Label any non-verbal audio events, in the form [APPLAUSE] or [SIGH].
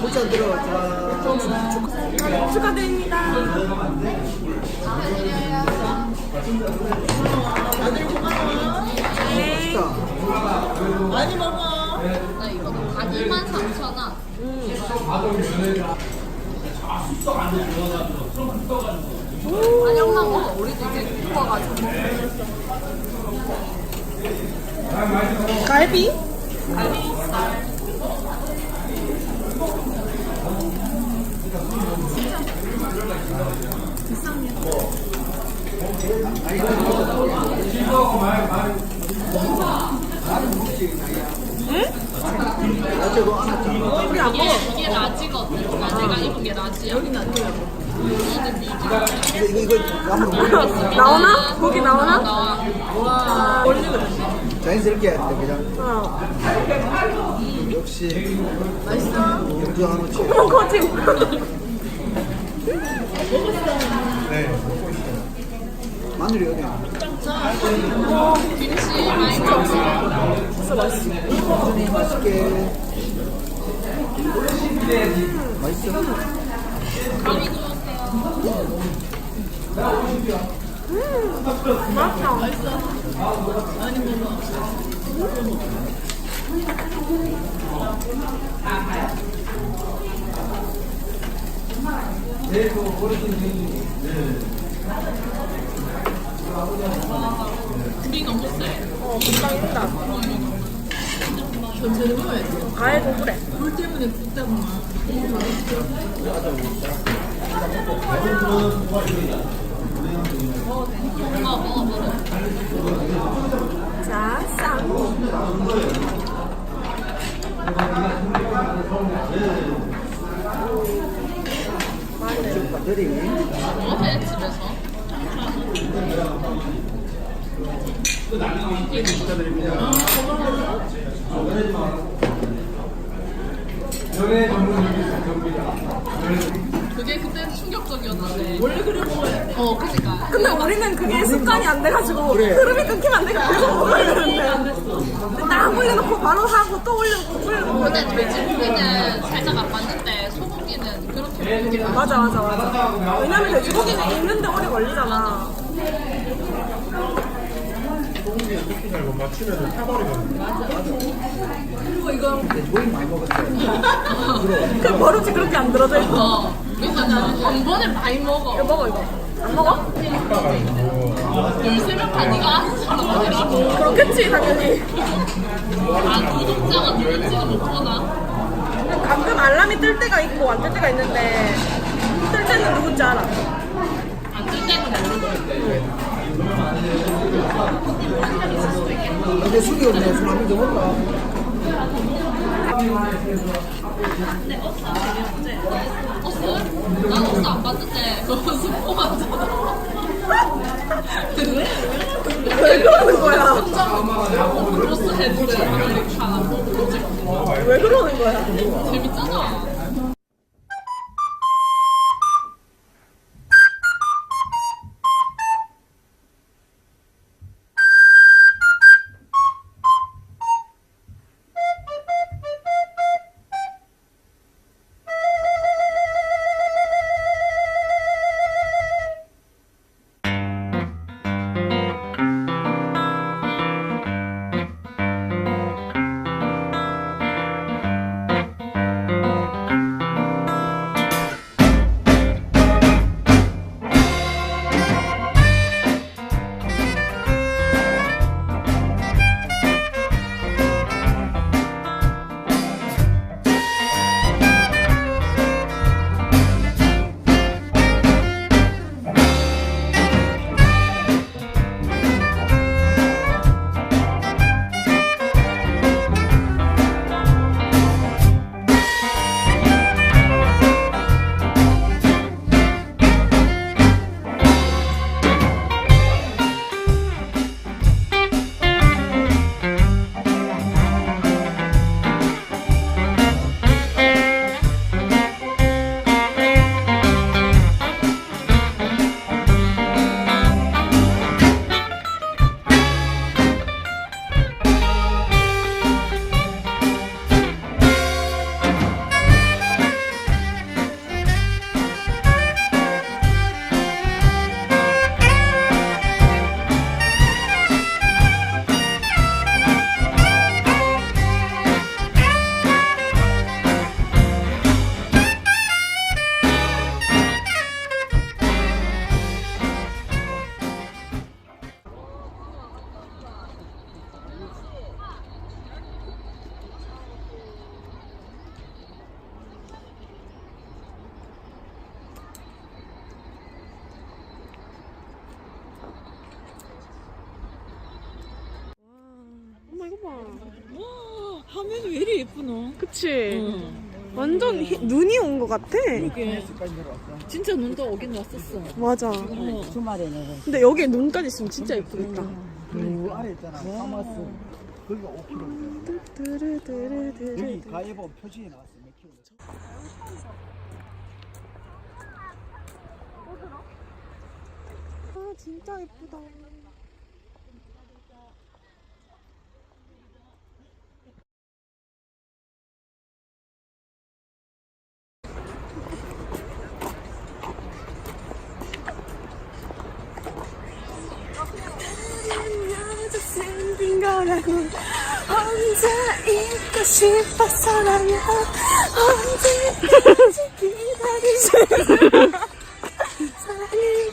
물잔 들어. 자, 축하드립니다. 네. 자. 많이 먹어. 나 이거는 한 2만 3천 원. 아니 엄마. 우리도 이제 구워가지고. 갈비? 왔잖아. 우리 안 먹어. 이게, 라지거든. 나 내가 입은 게 라지야. 여기는 안 돼요. 이거, 이거, 먹어. 나오나? 고기 나오나? 나와. 와. 자연스럽게 해야 돼, 그냥. 어. 역시. 맛있어. 영주 한우치. 어머, 거짓. 네. 마늘이 어디? 진짜 맛있어. 맛있게. 맛있어? 주세요. 맛있어. 불이 너무 세. 어, 금방 익다. 전체를 먹어야지. 아이고, 그래. 불 때문에 붓다구만. 먹어, 먹어, 먹어. 자, 쌈. 마늘이. 먹어, 집에서. 그게 그때 충격적이었는데. 원래 그래 먹어야 돼. 어, 그니까. 근데 우리는 그게 습관이 안 돼가지고 흐름이 끊기면 안 되니까 계속 먹어야 되는데. 근데 딱 올려놓고 바로 하고 또 올려놓고 올려놓고. 근데 돼지고기는 살짝 안 맞는데 소고기는 그렇게 먹는 게 맞아 맞아 맞아. 왜냐면 돼지고기는 익는데 오래 걸리잖아 거의 많이 먹었어요. 그 버릇이 그렇게 안 들어져 있어 어. 그러니까 나는 단번에 많이 먹어. 이거 먹어 이거 안 먹어? 13명 다 네가 아는 사람 아니라고. 그렇겠지 당연히 아, 구독자가 누군지는 못 보나? 가끔 알람이 뜰 때가 있고 안 뜰 때가 있는데 뜰 때는 누군지 알아 안 뜰 때는 모르고. 근데 술이 없네. 술 한잔 더 먹을까? 어스? 난 어스 안 봤는데 그거 스포 맞잖아. 왜? 왜 그러는 거야? 크로스 헤드를 이렇게. 왜 그러는 거야? 재밌잖아. 예쁘노. 그치? 완전 히- 눈이 온 것 같아. 이게 진짜 눈도 오긴 왔었어. 맞아. 주말에는 근데 여기에 눈까지 있으면 진짜 예쁘겠다. 그 아래 있잖아. 파마스 거기가 5km. 뚜루뚜루뚜루. 여기 가해보 표지에 나왔어. 몇 킬로. 아 진짜 예쁘다. 아, 언제 잊고 싶어서 나면 언제까지 기다리지 [LAUGHS] 사랑을